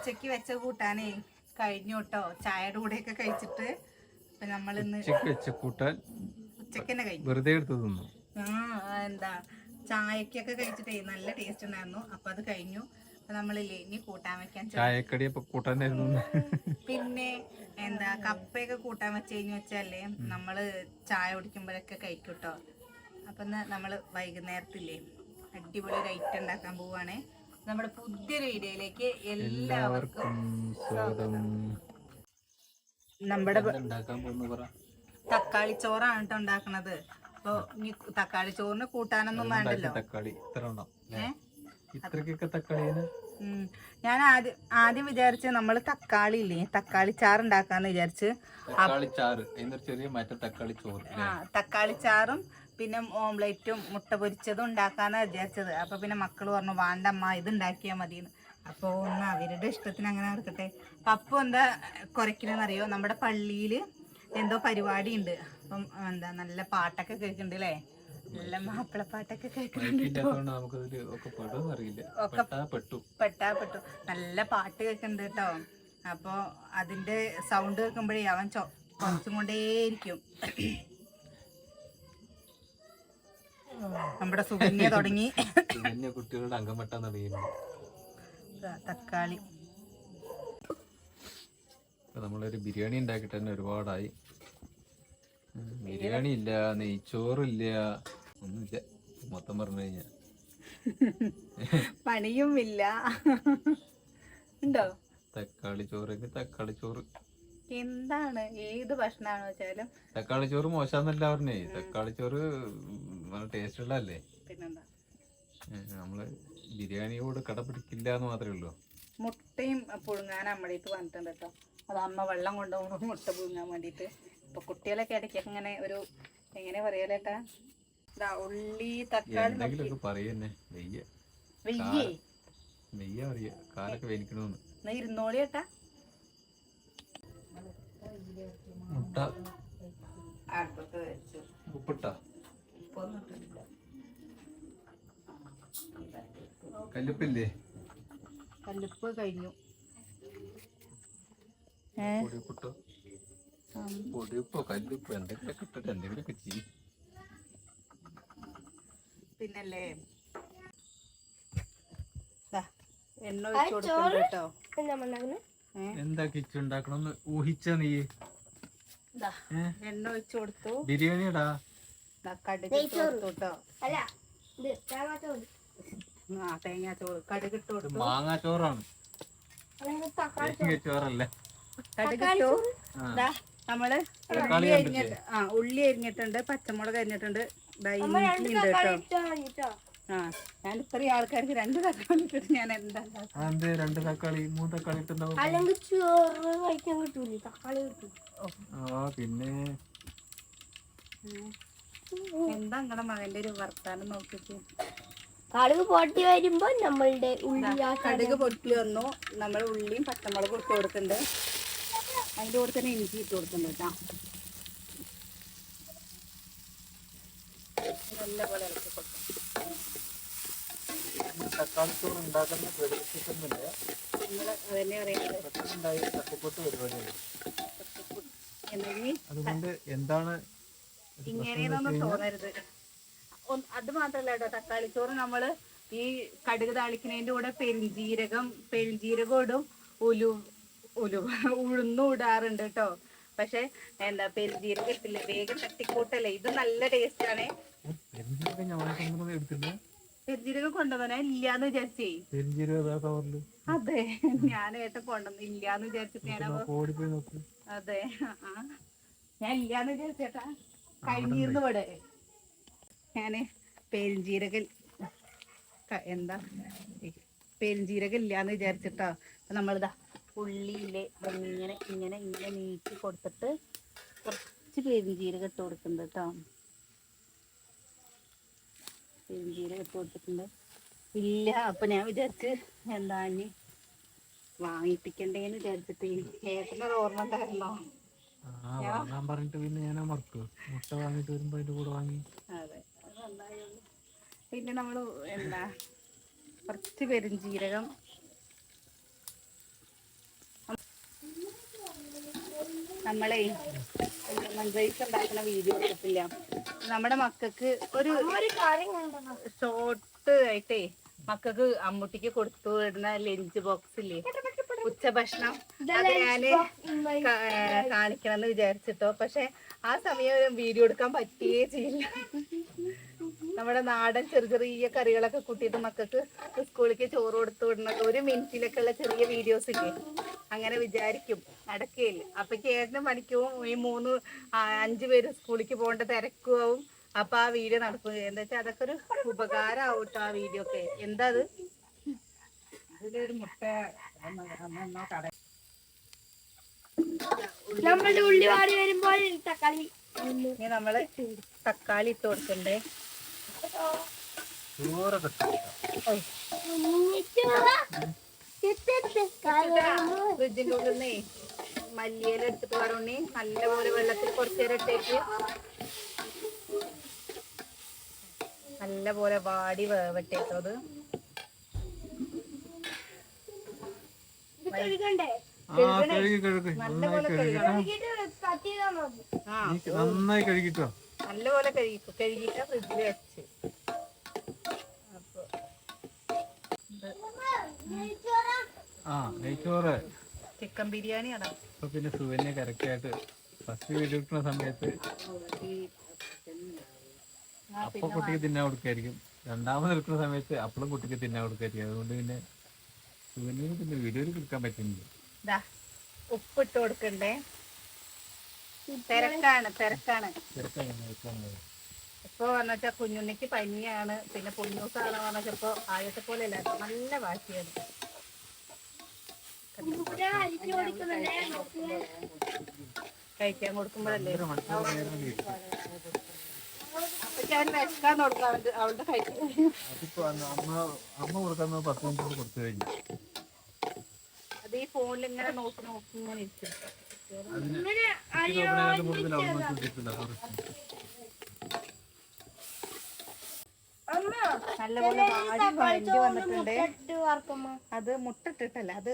ഉച്ചയ്ക്ക് വെച്ച കൂട്ടാനേ കഴിഞ്ഞു കേട്ടോ. ചായയുടെ കൂടെയൊക്കെ കഴിച്ചിട്ട് ഇപ്പൊ നമ്മളിന്ന് ഉച്ചയ്ക്ക് വെച്ച കൂട്ടാൻ ഉച്ചയ്ക്ക് തന്നെ കഴിഞ്ഞു വെറുതെ എടുത്ത് തിന്നു. ആ എന്താ ചായക്കൊക്കെ കഴിച്ചിട്ടേ നല്ല ടേസ്റ്റ് ഉണ്ടായിരുന്നു. അപ്പൊ അത് കഴിഞ്ഞു. അപ്പൊ നമ്മളില്ലേ ഇനി കൂട്ടാൻ വെക്കാൻ ചായക്കടി കൂട്ടാനായിരുന്നു പിന്നെ എന്താ കപ്പയൊക്കെ കൂട്ടാൻ വെച്ച് കഴിഞ്ഞു വെച്ചാലേ നമ്മൾ ചായ കുടിക്കുമ്പോഴൊക്കെ കഴിക്കും കേട്ടോ. അപ്പൊ നമ്മൾ വൈകുന്നേരത്തില്ലേ അടിപൊളി റൈറ്റ് ഐറ്റം ഉണ്ടാക്കാൻ പോവാണേ. നമ്മുടെ പുതിയൊരു വീഡിയോയിലേക്ക് എല്ലാവർക്കും സ്വാഗതം. നമ്മുടെ തക്കാളി ചോറാണ് കേട്ടോ ഉണ്ടാക്കണത്. അപ്പൊ ഇനി തക്കാളി ചോറിന് കൂട്ടാനൊന്നും വേണ്ടല്ലോ. തക്കാളി ഇത്രക്കൊക്കെ തക്കാളി. ഞാൻ ആദ്യം ആദ്യം വിചാരിച്ച് നമ്മൾ തക്കാളി ഇല്ലേ തക്കാളി ചാറ് ഉണ്ടാക്കാന്ന് വിചാരിച്ച്. തക്കാളി ചാറ് ചെറിയ തക്കാളി ചോറ് ആ തക്കാളി ചാറും പിന്നെ ഓംലെറ്റും മുട്ട പൊരിച്ചതും ഉണ്ടാക്കാന്നാ വിചാരിച്ചത്. അപ്പൊ പിന്നെ മക്കൾ പറഞ്ഞു വാണ്ടമ്മ ഇത് ഉണ്ടാക്കിയാൽ മതിയെന്ന് അപ്പോൾ ഒന്ന് അവരുടെ ഇഷ്ടത്തിന് അങ്ങനെ നടക്കട്ടെ. പപ്പു എന്താ കുറയ്ക്കണെന്നറിയോ? നമ്മുടെ പള്ളിയിൽ എന്തോ പരിപാടി ഉണ്ട് അപ്പം എന്താ നല്ല പാട്ടൊക്കെ കേൾക്കുന്നുണ്ട് അല്ലേ നല്ല മാപ്പിളപ്പാട്ടൊക്കെ കേൾക്കുന്നുണ്ട് പെട്ടാ പെട്ടു. നല്ല പാട്ട് കേൾക്കുന്നുണ്ട് കേട്ടോ അപ്പോൾ അതിന്റെ സൗണ്ട് കേൾക്കുമ്പോഴേ അവൻ ചൊ കുറച്ചും കൊണ്ടേയിരിക്കും. നമ്മുടെ സുകന്യ തുടങ്ങി. കുട്ടികളുടെ അംഗം വെട്ടാൻ തക്കാളി. നമ്മളൊരു ബിരിയാണി ഉണ്ടാക്കിട്ട് തന്നെ ഒരുപാടായി. ബിരിയാണി? ഇല്ല നെയ്ച്ചോറില്ല ഒന്നുമില്ല. മൊത്തം പറഞ്ഞു കഴിഞ്ഞ. പണിയും ഇല്ല ഉണ്ടോ? തക്കാളി ചോറെങ്കിൽ തക്കാളി ചോറ്. എന്താണ് ഏത് ഭക്ഷണമാണെന്ന് വെച്ചാലും തക്കാളി ചോറ് മോശമെന്നല്ല പറഞ്ഞേ. തക്കാളി ചോറ് ടേസ്റ്റ് ഉള്ളതല്ലേ പിന്നെന്താ? നമ്മൾ ബിരിയാണിയോട് കടപിടിക്കില്ല എന്ന് മാത്രമേ ഉള്ളൂ. മുട്ടയും പുഴുങ്ങാൻ അമ്മടേക്ക് വന്നിട്ടുണ്ട് കേട്ടോ. അത് അമ്മ വെള്ളം കൊണ്ടുപോകുമ്പോൾ മുട്ട പുഴുങ്ങാൻ വേണ്ടിയിട്ട്. ഇപ്പൊ കുട്ടികളൊക്കെ ഇടയ്ക്ക് ഇങ്ങനെ ഒരു എങ്ങനെ പറയാലേട്ടാ ഇതാ ഉള്ളി തക്കാളി പറയുന്നേ. വെയ്യ വെയ്യേ വെയ്യ അറിയ. കാലൊക്കെ വേനിക്കണോന്ന്. എന്നാ ഇരുന്നോളി ഏട്ടാ. മുട്ട. വെച്ചു. ഉപ്പിട്ട? കല്ലുപ്പില്ലേ? കല്ലുപ്പ് കഴിഞ്ഞു. ഏ? പൊടിയുപ്പിട്ടോ പൊടിയുപ്പോ കല്ലുപ്പോ? എന്തെങ്കിലുമൊക്കെ ഇട്ടിട്ട് എന്തെങ്കിലുമൊക്കെ ചെയ്യും. പിന്നല്ലേ? എണ്ണ ഒഴിച്ചു കൊടുക്കണ്ടോ എന്താ കിച്ചു ഉണ്ടാക്കണം? ഊഹിച്ച നീ. ദാ, എണ്ണ ഒഴിച്ചു കൊടുത്തു. കടുക് കടുക് ഇട്ട് കൊടുത്തു. മാങ്ങാ ചോറാണ് ചോറല്ല കടുക് നമ്മൾ തക്കാളി ഉള്ളി അരിഞ്ഞിട്ട് ആ ഉള്ളി അരിഞ്ഞിട്ടുണ്ട് പച്ചമുളക് അരിഞ്ഞിട്ടുണ്ട്. ദാ ഇഞ്ചി ഉണ്ട് കേട്ടോ ഞാൻ ഇത്രയും ആൾക്കാർക്ക് രണ്ട് തക്കാളി ഇട്ടിട്ട് ഞാൻ എന്താ? അതെന്ത് രണ്ട് തക്കാളി മൂന്ന് തക്കാളി ഇട്ടുണ്ടാവും? അല്ലെങ്കിൽ ചോറ് കഴിക്കാൻ കിട്ടൂല? തക്കാളി കിട്ടും. ആ പിന്നെ? എന്താ നിങ്ങളുടെ മകന്റെ ഒരു വർത്താനം നോക്കിട്ട് കടുക് പൊട്ടി വരുമ്പോ നമ്മളുടെ ഉള്ളി കടുക്. പൊട്ടി വന്നു. നമ്മൾ ഉള്ളിയും പച്ചമുളകും ഇട്ട് കൊടുക്കുന്നുണ്ട് അതിന്റെ കൂടെ തന്നെ ഇഞ്ചി ഇട്ട് കൊടുക്കുന്നുണ്ട് കേട്ടോ. നല്ലപോലെ ഇളക്കി കൊടുക്കും തക്കാളി ചോറ് ഉണ്ടാക്കുന്ന പ്രതീക്ഷിക്കുന്നില്ല. ഉണ്ടായി തട്ടിപ്പൊട്ട് പരിപാടിയാണ്. അതുകൊണ്ട് എന്താണ് ഇങ്ങനെയൊന്നും തോന്നരുത്. അത് മാത്രല്ല കേട്ടോ തക്കാളി ചോറ് നമ്മൾ ഈ കടുക് താളിക്കുന്നതിന്റെ കൂടെ പെരുംജീരകം പെരുംജീരകം ഇടും ഉലു ഉലു ഉഴുന്നും ഇടാറുണ്ട് കേട്ടോ. പക്ഷെ എന്താ പെരുംജീരകം ഇട്ടില്ല? വേഗം തട്ടിക്കൂട്ടല്ലേ? ഇത് നല്ല ടേസ്റ്റ് ആണ്. പെരുംജീരകം കൊണ്ടുവന്നാ ഇല്ലാന്ന് വിചാരിച്ചേ പെരിഞ്ചീരകം അതാ ഞാൻ ഏട്ട കൊണ്ടുവന്നു ഇല്ലാന്ന് വിചാരിച്ചിട്ട് ഞാൻ അതെ ഞാൻ ഇല്ലാന്ന് വിചാരിച്ചേട്ടാ കഴിഞ്ഞിരുന്നു ഇവിടെ. ഞാൻ പെരിഞ്ചീരക ക- എന്താ? പെരിഞ്ചീരക പെരുംജീരകം ഇല്ലാന്ന് വിചാരിച്ചിട്ടോ. അപ്പൊ നമ്മളിതാ ഉള്ളിയില്ലേ ഇങ്ങനെ ഇങ്ങനെ ഇങ്ങനെ നീക്കി കൊടുത്തിട്ട് കുറച്ച് പെരുംജീരകം ഇട്ട് കൊടുക്കുന്നുണ്ട് കേട്ടോ. പെരുംജീരകം ഇട്ട് കൊടുത്തിട്ടുണ്ട്. ഇല്ല അപ്പൊ ഞാൻ വിചാരിച്ച് എന്താ ഇനി വാങ്ങിപ്പിക്കണ്ടേന്ന് വിചാരിച്ചിട്ട് ഏട്ടനൊരു ഓർമ്മ ഉണ്ടായിരുന്നോ വാങ്ങാൻ പറഞ്ഞിട്ട് പിന്നെ ഞാൻ മറക്കും മുട്ട വാങ്ങിട്ട് വരുമ്പോ അതിന്റെ കൂടെ വാങ്ങി. അതെ പിന്നെ നമ്മൾ എന്താ കുറച്ച് പെരുംജീരകം നമ്മളെ മൺറൈസ് ഉണ്ടാക്കുന്ന വീഡിയോ എടുത്തില്ല നമ്മുടെ മക്കൾക്ക് ഒരു ഷോർട്ട് ആയിട്ടേ മക്കൾക്ക് അമ്മൂട്ടിക്ക് കൊടുത്തു വിടുന്ന ലഞ്ച് ബോക്സ് ഇല്ലേ? ഉച്ചഭക്ഷണം. അത് ഞാൻ കാണിക്കണം എന്ന് വിചാരിച്ചിട്ടോ. പക്ഷെ ആ സമയം വീഡിയോ എടുക്കാൻ പറ്റുകയേ ചെയ്യില്ല. നമ്മുടെ നാടൻ ചെറിയ ചെറിയ കറികളൊക്കെ കൂട്ടിയിട്ട് മക്കൾക്ക് സ്കൂളിലേക്ക് ചോറ് കൊടുത്തു വിടുന്നത് ഒരു മിനിറ്റിലൊക്കെ ഉള്ള ചെറിയ വീഡിയോസ് ഇല്ലേ? അങ്ങനെ വിചാരിക്കും നടക്കുകയില്ല അപ്പൊ ചേട്ടനും മണിക്കും ഈ മൂന്ന് അഞ്ചു പേര് സ്കൂളിലേക്ക് പോകേണ്ട തിരക്കുമാവും അപ്പൊ ആ വീഡിയോ നടക്കും. എന്താ വെച്ചാൽ അതൊക്കെ ഒരു ഉപകാരമാവും കേട്ടോ ആ വീഡിയോ ഒക്കെ എന്താ അത്? ഇതിലൊരു മുട്ട നമ്മളുടെ ഉള്ളി വാടി വരുമ്പോൾ തക്കാളി. ഇനി നമ്മൾ തക്കാളി ഇട്ട് കൊടുക്കണ്ടേ? ചോറൊക്കെ ഓയ്. ഫ്രിഡ്ജിന്റെ ഉള്ളിൽ നിന്നേ മല്ലിയില എടുത്തിട്ട് വരണി നല്ലപോലെ വെള്ളത്തിൽ കുറച്ചു നേരം ഇട്ടേക്ക്. നല്ലപോലെ വാടി വേവട്ടേട്ടോ അത്. കഴുകണ്ടേ? ആ കഴുകി കഴുകി. നല്ലപോലെ കഴുകണം. കഴുകിട്ട് തട്ടിയതാ മതി. ആ. നീ നന്നായി കഴുകിട്ടോ. നല്ലപോലെ കഴുകി കഴുകിട്ട് ഫ്രിഡ്ജിൽ വെച്ച് ആ നെയ്ച്ചോറ്. ചിക്കൻ ബിരിയാണി അപ്പൊ പിന്നെ സുവന്യ കറക്റ്റ് ആയിട്ട് ഫസ്റ്റ് വീഡിയോ എടുക്കുന്ന സമയത്ത് അപ്പൊ കുട്ടിക്ക് തിന്നാൻ കൊടുക്കായിരിക്കും. രണ്ടാമത് എടുക്കുന്ന സമയത്ത് അപ്പളും കുട്ടിക്ക് തിന്നാൻ കൊടുക്കായിരിക്കും. അതുകൊണ്ട് പിന്നെ സുവന്യ പിന്നെ വീഡിയോയിൽ എടുക്കാൻ പറ്റുന്നില്ല. ഉപ്പിട്ട് കൊടുക്കണ്ടേ? തിരക്കാണ് തിരക്കാണ്. ഇപ്പൊ പറഞ്ഞാ കുഞ്ഞുണ്ണിക്ക് പനിയാണ്. പിന്നെ പൊന്നൂസാണ് പറഞ്ഞപ്പോ ആദ്യത്തെ പോലെ അല്ല നല്ല വാശിയാണ്. കഴിക്കാൻ കൊടുക്കുമ്പോഴല്ലേ? അത് ഈ ഫോണിൽ ഇങ്ങനെ നോക്കി നോക്കി ഇങ്ങനെ ഇരിക്കും. നല്ലപോലെ വാടി വന്നിട്ടുണ്ട്. അത് മുട്ടിട്ടിട്ടല്ല അത്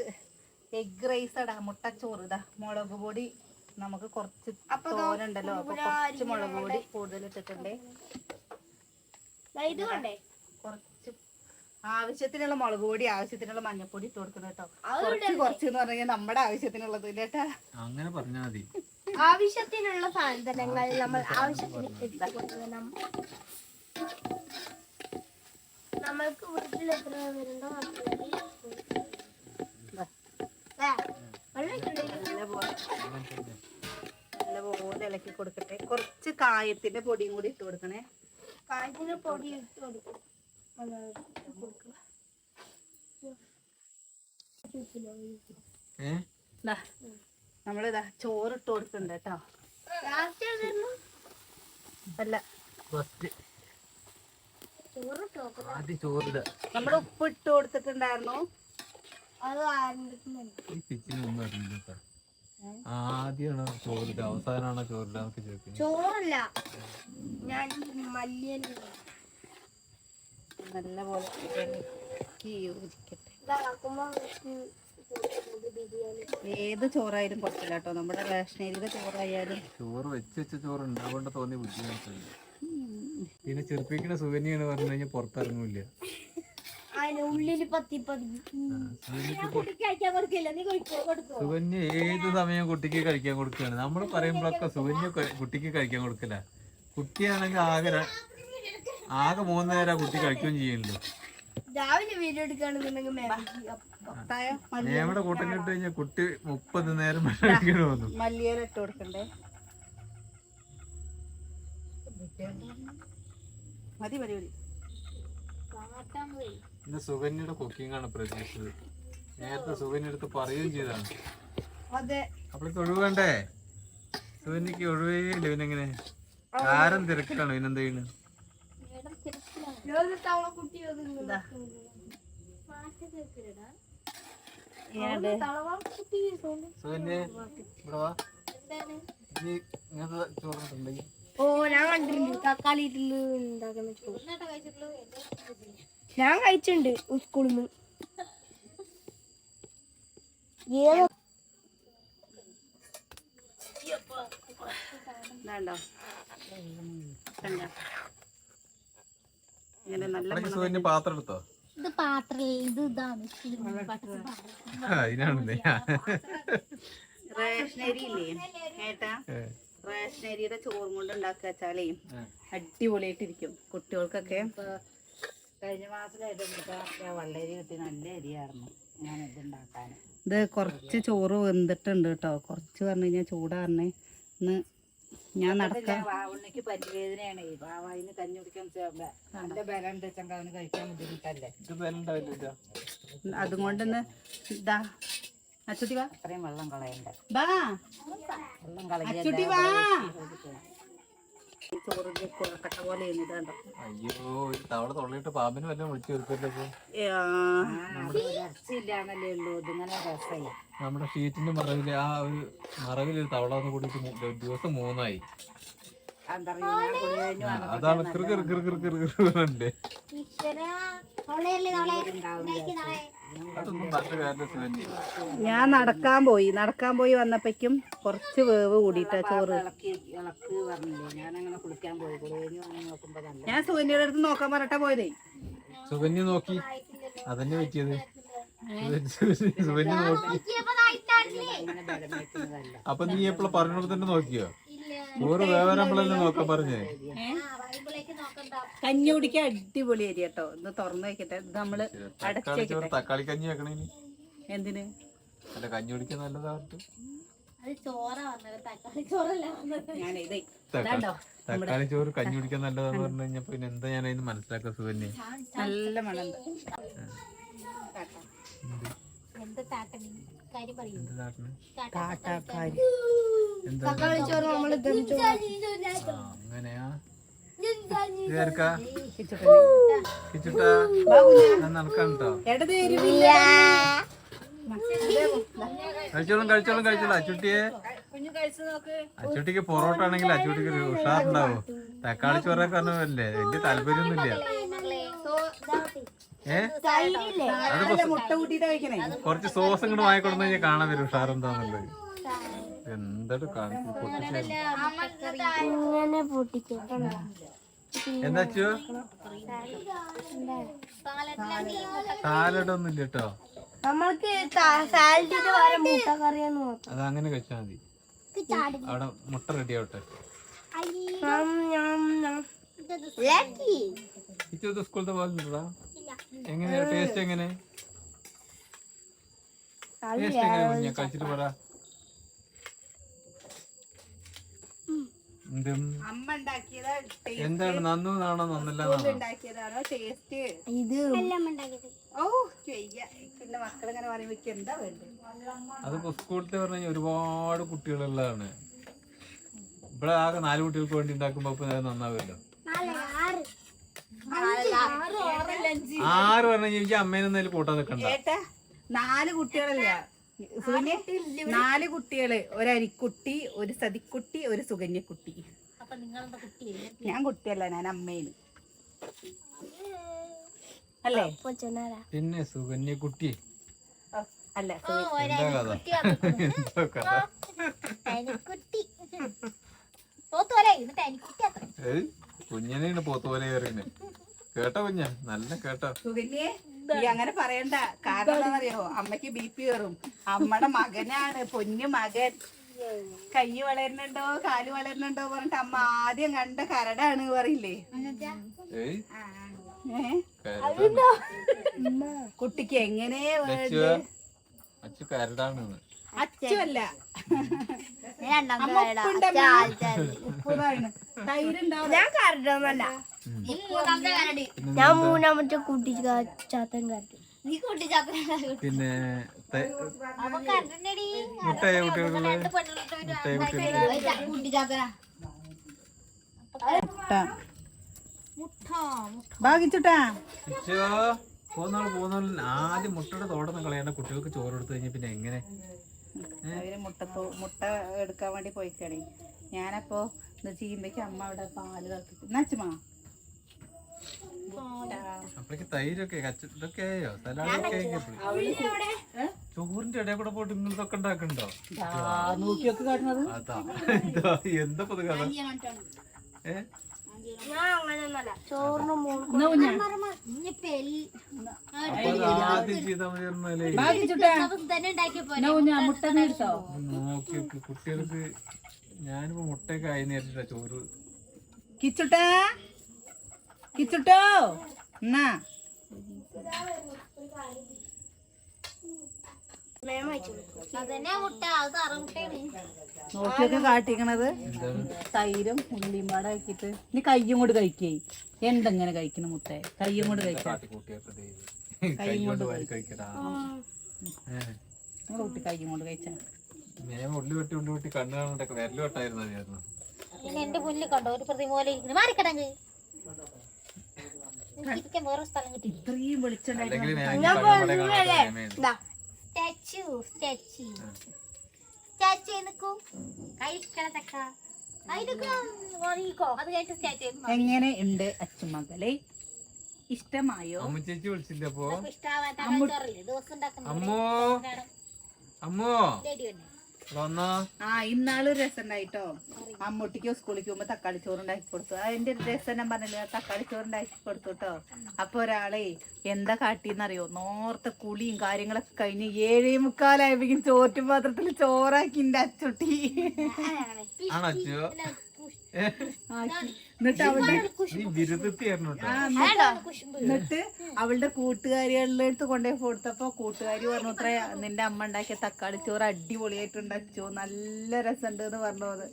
എഗ് റൈസ് ഇടാ മുട്ടച്ചോറ്. ഇതാ മുളക് പൊടി നമുക്ക് കുറച്ച് തോരണ്ടല്ലോ അപ്പൊ കുറച്ച് മുളക് പൊടി കൂടുതൽ ഇട്ടിട്ടുണ്ട് ഇത് കണ്ടേ. കുറച്ച് ആവശ്യത്തിനുള്ള മുളക് പൊടി ആവശ്യത്തിനുള്ള മഞ്ഞപ്പൊടി ഇട്ട് കൊടുക്കണം കേട്ടോ. കുറച്ച് കുറച്ച് എന്ന് പറഞ്ഞാൽ നമ്മുടെ ആവശ്യത്തിനുള്ളത് കേട്ടാ അങ്ങനെ പറഞ്ഞാൽ മതി. ആവശ്യത്തിനുള്ള സാധനങ്ങൾ നമ്മൾ ആവശ്യത്തിന് നമ്മൾക്ക് വീട്ടിൽ എത്ര വരുന്നുണ്ടോ ഇളക്കി കൊടുക്കട്ടെ. കുറച്ച് കായത്തിന്റെ പൊടിയും കൂടി ഇട്ട് കൊടുക്കണേ. കായത്തിന്റെ പൊടി ഇട്ട് കൊടുക്കും. നമ്മളിതാ ചോറ് ഇട്ട് കൊടുക്കുന്നുണ്ട് കേട്ടോ. അല്ല. നമ്മൾ ഉപ്പ് ഇട്ട് കൊടുത്തിട്ടുണ്ടായിരുന്നു. അത് ആരംഭിക്കുന്നുണ്ട്. ആദ്യമാണോ ചോറില്ല അവസാനാണോ ചോറില്ല എന്നൊക്കെ ചോദിക്കുന്നത് ചോറല്ല. ഞാൻ മല്ലിയല്ല നല്ലപോലെ പോലെ യോജിക്കട്ടെ. ഏത് ചോറായാലും കുഴപ്പമില്ല കേട്ടോ. നമ്മുടെ റേഷനരിയുടെ ചോറായാലും. ചോറ് വെച്ച് വെച്ച ചോറ് ഉണ്ടാവേണ്ട തോന്നിയ ബുദ്ധിമുട്ടില്ല പിന്നെ ചെറുപ്പിക്കുന്ന സുഗന്യാണ് പറഞ്ഞു കഴിഞ്ഞാൽ പുറത്തിറങ്ങൂല സുകന്യ ഏത് സമയം കുട്ടിക്ക് കഴിക്കാൻ കൊടുക്കുകയാണ് നമ്മൾ പറയുമ്പോഴൊക്കെ സുകന്യ കുട്ടിക്ക് കഴിക്കാൻ കൊടുക്കില്ല കുട്ടിയാണെങ്കിൽ ആകെ ആകെ മൂന്ന് നേരം കുട്ടി കഴിക്കുകയും ചെയ്യുള്ളൂ. രാവിലെ കൂട്ടം കിട്ടു കഴിഞ്ഞാൽ കുട്ടി മുപ്പത് നേരം കഴിക്കണമെന്നു മല്ലിയില ഇട്ട് കൊടുക്കണ്ടേ? മതി മതി മതി. പിന്നെ സുകന്യയുടെ കുക്കിംഗ് ആണ് പ്രതീക്ഷിച്ചത്. നേരത്തെ സുകന്യ എടുത്ത് പറയുകയും ചെയ്താണ് അതെ. അപ്പോഴേക്ക് ഒഴിവേണ്ടേ? സുകന്യക്ക് ഒഴിവേയില്ല പിന്നെങ്ങനെ കാരം തിരക്കിലാണ്. പിന്നെന്താ ഇരിക്കുന്നു. സുകന്യ ഇവിടെ വാ. നീ ഇങ്ങനത്തെ ചോറിട്ടുണ്ടെങ്കിൽ ഓ ഞാൻ കണ്ടിട്ടുണ്ട്. തക്കാളി ഇട്ടിട്ട് ഉണ്ടാക്കുന്ന ചോറ്. ഞാൻ കഴിച്ചിട്ടുണ്ട് സ്കൂളിൽ നിന്ന് നല്ല പാത്രം എടുത്തോ? ഇത് പാത്രം ഇത് ഇതാണ് ആ, അതിനാണല്ലേ റേഷനരി ഇല്ലേ ഏട്ടാ ഏ. റേഷനരിയുടെ ചോറും കൊണ്ട് ഉണ്ടാക്കുക വെച്ചാലേ അടിപൊളിയായിട്ടിരിക്കും. കുട്ടികൾക്കൊക്കെ കഴിഞ്ഞ വള്ളരി കിട്ടി നല്ല അരിയായിരുന്നു ഞാൻ ഇത് ഇത് കുറച്ച് ചോറ് വെന്തിട്ടുണ്ട് കേട്ടോ. കുറച്ച് പറഞ്ഞു കഴിഞ്ഞാൽ ചൂടാറിനെ. ഇന്ന് ഞാൻ നടക്കാം. വാവുണ്ണിക്ക് പല്ലുവേദനയാണ് വാവായിന് കഞ്ഞി കുടിക്കാൻ നല്ല ബലം ഉണ്ട് വെച്ചെങ്കിൽ കഴിക്കാൻ ബുദ്ധിമുട്ടല്ലേ? ഇത് ബലുണ്ടാവില്ല അതും കൊണ്ടിന്ന് ഇതാ. അച്ചുട്ടി വാ. അത്രയും വെള്ളം കളയണ്ട. ബാ വെള്ളം കളയ പോലെ അയ്യോ ഒരു തവള തൊള്ളിയിട്ട് പാമ്പിന് വല്ലതും വിളിച്ചു തീർക്കല്ലോ ഇപ്പൊ. ഇറച്ചിയില്ലാന്നല്ലേ ഉള്ളൂ ഇതിങ്ങനെ രസമായി. നമ്മുടെ ഷീറ്റിന്റെ മറവിൽ ആ ഒരു മറവിൽ ഒരു തവള കൂടിയിട്ട് മൂ- ദിവസം മൂന്നായി. അതാണ് പറഞ്ഞ ഞാൻ നടക്കാൻ പോയി. നടക്കാൻ പോയി വന്നപ്പോഴേക്കും കുറച്ച് വേവ് കൂടിയിട്ടാ ചോറ്. ഞാൻ സുഗന്യയുടെ അടുത്ത് നോക്കാൻ പറഞ്ഞിട്ടാ പോയതേ. സുഗന്യ നോക്കി. അതന്നെ പറ്റിയത്. നോക്കി. അപ്പൊ നീ എപ്പോഴും പറഞ്ഞോട് തന്നെ നോക്കിയോ? ചോറ് വേവരമ്പളല്ലേ നോക്കാൻ പറഞ്ഞേ. കഞ്ഞി കുടിക്കാൻ അടിപൊളി അരി കേട്ടോ. ഇന്ന് തുറന്നു വെക്കട്ടെ. ഇത് നമ്മൾ അടച്ചു തക്കാളി വെക്കട്ടെ. തക്കാളി കഞ്ഞി വെക്കണേ എന്തിന്? അല്ല കഞ്ഞി കുടിക്കാൻ നല്ലതായിട്ട് അത് ചോറ വന്നത്. തക്കാളി ചോറ് കഞ്ഞി കുടിക്കാൻ നല്ലതാന്ന് പറഞ്ഞു കഴിഞ്ഞപ്പോ പിന്നെ എന്താ ഞാൻ അതിന് മനസ്സിലാക്കുക സുകന്യ നല്ല മണം എന്താ കാര്യം പറയുന്നു? കാട്ടാക്കാരി തക്കാളി ചോറ് നമ്മൾ ദം ചോറ്. അങ്ങനെയാ? കഴിച്ചോളും കഴിച്ചോളും കഴിച്ചോളൂ. അച്ചുട്ടിയെ കുഞ്ഞു കഴിച്ചു നോക്ക്. അച്ചുട്ടിക്ക് പൊറോട്ട ആണെങ്കിൽ അച്ചുട്ടിക്ക് ഉഷാറുണ്ടാവും ഉഷാറുണ്ടാവോ. തക്കാളി ചോറൊക്കെ പറഞ്ഞല്ലേ എന്റെ താല്പര്യമൊന്നുമില്ല. കുറച്ച് സോസ് ഇങ്ങോട്ട് വാങ്ങിക്കൊടുന്നു കഴിഞ്ഞാൽ കാണാൻ വരും ഉഷാർ എന്താന്നുള്ളത് എന്തൊരു സാലഡ് ഒന്നും ഇല്ല കേട്ടോ നമ്മൾക്ക് സാലഡിന്റെ പകരം മുട്ട കറിയെന്ന് നോക്കാം അത് അങ്ങനെ കഴിച്ചാൽ മതി. അവിടെ മുട്ട റെഡി ആവട്ടെ സ്കൂളത്തെ പോലെ എങ്ങനെയാ ടേസ്റ്റ് എങ്ങനെ? ടേസ്റ്റ് എങ്ങനെ കുഞ്ഞാ? കഴിച്ചിട്ട് പറ. എന്തും? അമ്മ ടേസ്റ്റ് എന്താണ്? നന്നു നാണോ വേണ്ടത് അതിപ്പോ സ്കൂളത്തെ പറഞ്ഞ ഒരുപാട് കുട്ടികളുള്ളതാണ്. ഇവിടെ ആകെ നാല് കുട്ടികൾക്ക് വേണ്ടി ഉണ്ടാക്കുമ്പോ നന്നാവല്ലോ. അത് ആറ് പറഞ്ഞു കഴിഞ്ഞാൽ അമ്മേനൊന്നും അതിൽ കൂട്ടാൻ നിൽക്കണ്ട ഏട്ടാ നാല് കുട്ടികളല്ല? സുകന്യ നാല് കുട്ടികൾ. ഒരു അരിക്കുട്ടി ഒരു സതിക്കുട്ടി ഒരു സുകന്യക്കുട്ടി ഞാൻ കുട്ടിയല്ല ഞാൻ അമ്മേന്. അല്ലേ? പിന്നെ സുകന്യക്കുട്ടി അല്ല കുട്ടി കുഞ്ഞനെയാണ് പോത്തുപോലെ കയറിന് കേട്ടോ കുഞ്ഞ? നല്ല കേട്ടോ. നീ അങ്ങനെ പറയണ്ട. കാരണം അറിയോ അമ്മയ്ക്ക് ബി പി കയറും അമ്മയുടെ മകനാണ് പൊന്നു മകൻ. കൈ വളരുന്നുണ്ടോ? കാൽ വളരുന്നുണ്ടോ പറഞ്ഞിട്ട് അമ്മ ആദ്യം കണ്ട കരടാണ് പറയില്ലേ? ഏയ്. ഏ? കരടാണ്. കുട്ടിക്ക് എങ്ങനെ ലച്ചു അച്ചു കരടാണ് തൈരുണ്ടാവും ഞാൻ കരടൊന്നല്ല ഞാൻ മൂന്നാമത്തെ കൂട്ടി ചാത്തൻ പിന്നെ മുട്ടായ കുട്ടികൾക്കുള്ള ഭാഗിച്ചുട്ടാ ആദ്യം മുട്ടയുടെ തോടൊന്നും കളയാണ്ട് കുട്ടികൾക്ക് ചോറ് കൊടുത്തു കഴിഞ്ഞാൽ പിന്നെ എങ്ങനെ? അവർ മുട്ടത്തോ മുട്ട എടുക്കാൻ വേണ്ടി പോയിക്കണേ. ഞാനപ്പോ ഇത് ചെയ്യുമ്പോഴേക്കും അമ്മ അവിടെ പാൽ തിളപ്പിക്കും നച്ചുമാ അപ്പോഴേക്ക് തൈരൊക്കെ ചോറിന്റെ ഇടയിൽ കൂടെ പോയിട്ട് ഇങ്ങനത്തൊക്കെ ഉണ്ടാക്കണ്ടോ? നോക്കിയൊക്കെ കാട്ടുന്നത്. അതാ. ഞാൻ അങ്ങനെയൊന്നല്ല ചോറിന് കുട്ടികൾക്ക് ഞാനിപ്പോ മുട്ടയൊക്കെ ആയി നേരിട്ടാ ചോറ്. കിച്ചുട്ടാ? കിച്ചുട്ടോ? എന്നാ മേമ വെച്ചു അതന്നെ മുട്ട അത് തറമുട്ടയാണ് നോക്കിയൊക്കെ കാട്ടിക്കണത്. തൈരും ഉള്ളിയും പാടെ ആക്കിയിട്ട് ഇനി കയ്യും കൊണ്ട് കഴിക്കേ. എന്തെങ്ങനെ കഴിക്കണം മുത്തേ? കയ്യും കൊണ്ട് കഴിക്കാം കൊണ്ട് കുട്ടി കയ്യും കഴിച്ചാ. എന്റെ മുന്നിൽ ഒരു ഇരിക്കുന്നു. മാറിക്കടങ്ങ് കിട്ടി ഇത്രയും വെളിച്ചുണ്ടായിട്ട് സ്റ്റാച്ചു സ്റ്റാച്ചു സ്റ്റാച്ചു നിൽക്കൂ കഴിക്കണ തക്ക. അതിനൊക്കെ ഓടിക്കോ അത് കഴിഞ്ഞിട്ട് സ്റ്റാച്ചു എങ്ങനെ ഉണ്ട് അച്ചുമകളെ ഇഷ്ടമായോ? അമ്മച്ചേച്ചി വിളിച്ചില്ലപ്പോ അമ്മോ അമ്മോ? ആ ഇന്നാൾ രസം ഉണ്ടായിട്ടോ. അമ്മൂട്ടിക്ക് സ്കൂളിൽ പോകുമ്പോ തക്കാളി ചോറ് ഉണ്ടാക്കി കൊടുത്തു അതിന്റെ ഒരു രസം ഞാൻ പറഞ്ഞില്ല തക്കാളി ചോറ് ഉണ്ടാക്കി കൊടുത്തു കേട്ടോ അപ്പൊ ഒരാളെ എന്താ കാട്ടിന്നറിയോ? നോർത്ത കുളിയും കാര്യങ്ങളൊക്കെ കഴിഞ്ഞ് ഏഴേ മുക്കാലായപ്പോഴേക്കും ചോറ്റുപാത്രത്തിൽ ചോറാക്കി എന്റെ അച്ചുട്ടി. എന്നിട്ട് അവളുടെ എന്നിട്ട് അവളുടെ കൂട്ടുകാരികളുടെ അടുത്ത് കൊണ്ടുപോയി കൊടുത്തപ്പോ കൂട്ടുകാരി പറഞ്ഞു അത്ര നിന്റെ അമ്മ ഉണ്ടാക്കിയ തക്കാളി ചോറ് അടിപൊളിയായിട്ട് ഉണ്ടാക്കിച്ചോ നല്ല രസമുണ്ട് എന്ന് പറഞ്ഞു അത്.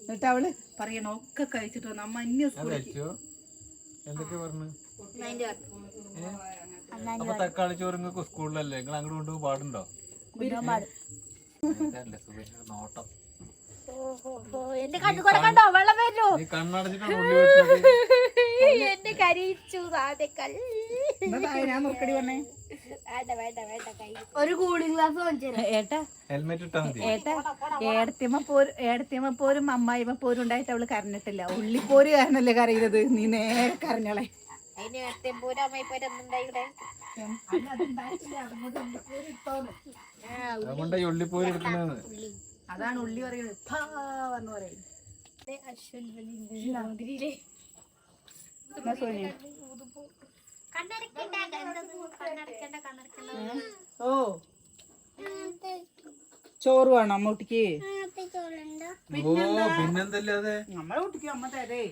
എന്നിട്ട് അവൾ പറയണ ഒക്കെ കഴിച്ചിട്ട്. വന്നു അമ്മ അന്യ സ്കൂളിൽ എന്തൊക്കെ പറഞ്ഞു? ഏ? അപ്പൊ തക്കാളി ചോറ് നിങ്ങൾക്ക് സ്കൂളിലല്ലേ? നിങ്ങൾ അങ്ങോട്ട് കൊണ്ടുപോകും പാടുണ്ടോ? നോട്ടം. എന്റെ കണ്ണു കൂടെ കണ്ടോ? വെള്ളം വരൂ എന്നെ കരിച്ചു സാധക്കൽ ഒരു കൂളിംഗ് ഗ്ലാസ് ഏട്ടാ ഏടത്തിയമ്മ പോരും അമ്മായിമ്മ പോരും ഉണ്ടായിട്ട് അവൾ കരഞ്ഞിട്ടില്ല. ഉള്ളിപ്പോര് കാരണല്ലേ കരയുന്നത്? നീ നേരെ കരഞ്ഞോളെ. ഉള്ളിപ്പോര് അതുകൊണ്ട് ഈ ഉള്ളിപ്പോയി എടുക്കണെന്ന് അതാണ് ഉള്ളി പറയുന്നത്. എന്ന് പറയും. കണ്ണടക്കണ്ട ഓ. ചോറ് വേണം അമ്മൂട്ടിക്ക് കുട്ടിക്ക്? പിന്നെന്തല്ലേ അതെ നമ്മളെ കുട്ടിക്ക് അമ്മ തരേ.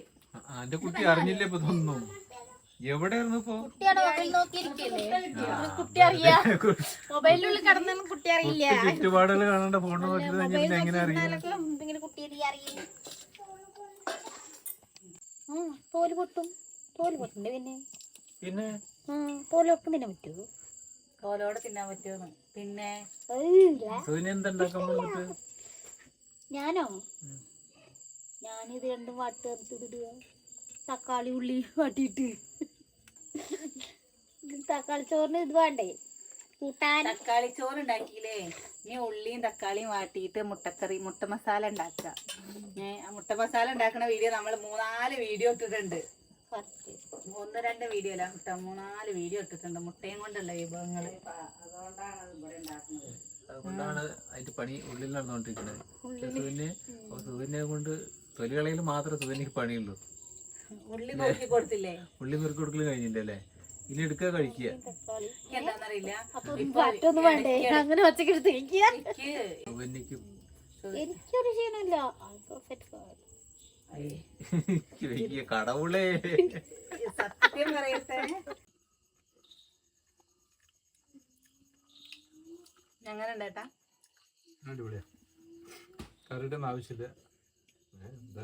എന്റെ കുട്ടി അറിഞ്ഞില്ലേ ഇപ്പൊ ഇതൊന്നും. എവിടെയായിരുന്നു ഇപ്പൊ? കുട്ടിയുടെ മൊബൈൽ നോക്കിയിരിക്കല്ലേ? കുട്ടി അറിയാ. മൊബൈലിനുള്ളിൽ കിടന്നു കുട്ടി അറിയില്ല. കുട്ടി ചുറ്റുപാടുകൾ കാണേണ്ട ഫോൺ നോക്കിട്ട് എങ്ങനെ അറിയാം എന്തെങ്കിലും കുട്ടി അറിയില്ല. ആ തോൽ പൊട്ടും. തോൽ പൊട്ടുണ്ട് പിന്നെ? പിന്നെ? തോൽ പൊട്ടും പറ്റുമോ തോലോടെ തിന്നാൻ പറ്റുമെന്ന് പിന്നെ? സുവിനെ എന്തുണ്ടാക്കാൻ പോകുന്നത് ഞാനോ? ഞാനിത് രണ്ടും വാട്ട് ചേർത്തിടുക തക്കാളി ഉള്ളി വാട്ടിയിട്ട്. തക്കാളി ചോറിന് ഇത് വേണ്ടേ? കൂട്ടാൻ? തക്കാളി ചോറ് ഉണ്ടാക്കിയില്ലേ ഇനി ഉള്ളിയും തക്കാളിയും വാട്ടിയിട്ട് മുട്ടക്കറി മുട്ട മസാല ഉണ്ടാക്കുക. ഏ മുട്ട മസാല ഉണ്ടാക്കുന്ന വീഡിയോ നമ്മൾ മൂന്നാൽ വീഡിയോ ഇട്ടിട്ടുണ്ട്. ഒന്ന് രണ്ട് വീഡിയോ അല്ല മുട്ട മൂന്നാൽ വീഡിയോ ഇട്ടിട്ടുണ്ട്. മുട്ടയും കൊണ്ടുള്ള വിഭവങ്ങൾ അതുകൊണ്ടാണ് അതിന്റെ പണി ഉള്ളിൽ നടന്നുകൊണ്ടിരിക്കുന്നത്. സുവിനെ സുവിനെ കൊണ്ട് തൊലികളയിൽ മാത്രമേ സുവിനിക്ക് പണിയുള്ളൂ. ഉള്ളി നോക്കി കൊടുത്തില്ലേ? ഉള്ളി കൊടുക്കൽ ഇനി എടുക്കുക കഴിക്കുക. വേണ്ടേ? അങ്ങനെ ഒച്ചക്ക് എടുത്ത് കഴിക്കുക. എനിക്ക് സുവിനക്ക് എനിക്കൊരു ക്ഷീണമില്ല. കടവുളേ സത്യം പറയട്ടെ. ഉണ്ടേട്ടാ അടിപൊളിയാ. കറിയുടെ ആവശ്യമില്ല.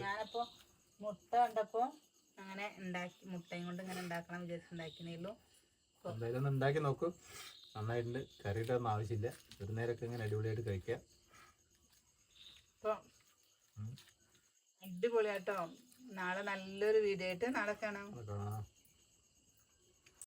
ഞാനപ്പോ മുട്ട കണ്ടപ്പോ അങ്ങനെ ഉണ്ടാക്കി മുട്ടയും കൊണ്ട് ഇങ്ങനെ ഉണ്ടാക്കണം വിചാരിച്ചിട്ടുണ്ടാക്കിയേ ഉള്ളൂ. എന്തായാലും ഒന്ന് ഉണ്ടാക്കി നോക്കൂ. നന്നായിട്ടുണ്ട്. കറിയുടെ ഒന്നും ആവശ്യമില്ല. ഒരു നേരമൊക്കെ ഇങ്ങനെ അടിപൊളിയായിട്ട് കഴിക്കാം. അപ്പോൾ അടിപൊളിയാട്ടോ. നാളെ നല്ലൊരു വീഡിയോ ആയിട്ട് നാളെ കാണാം.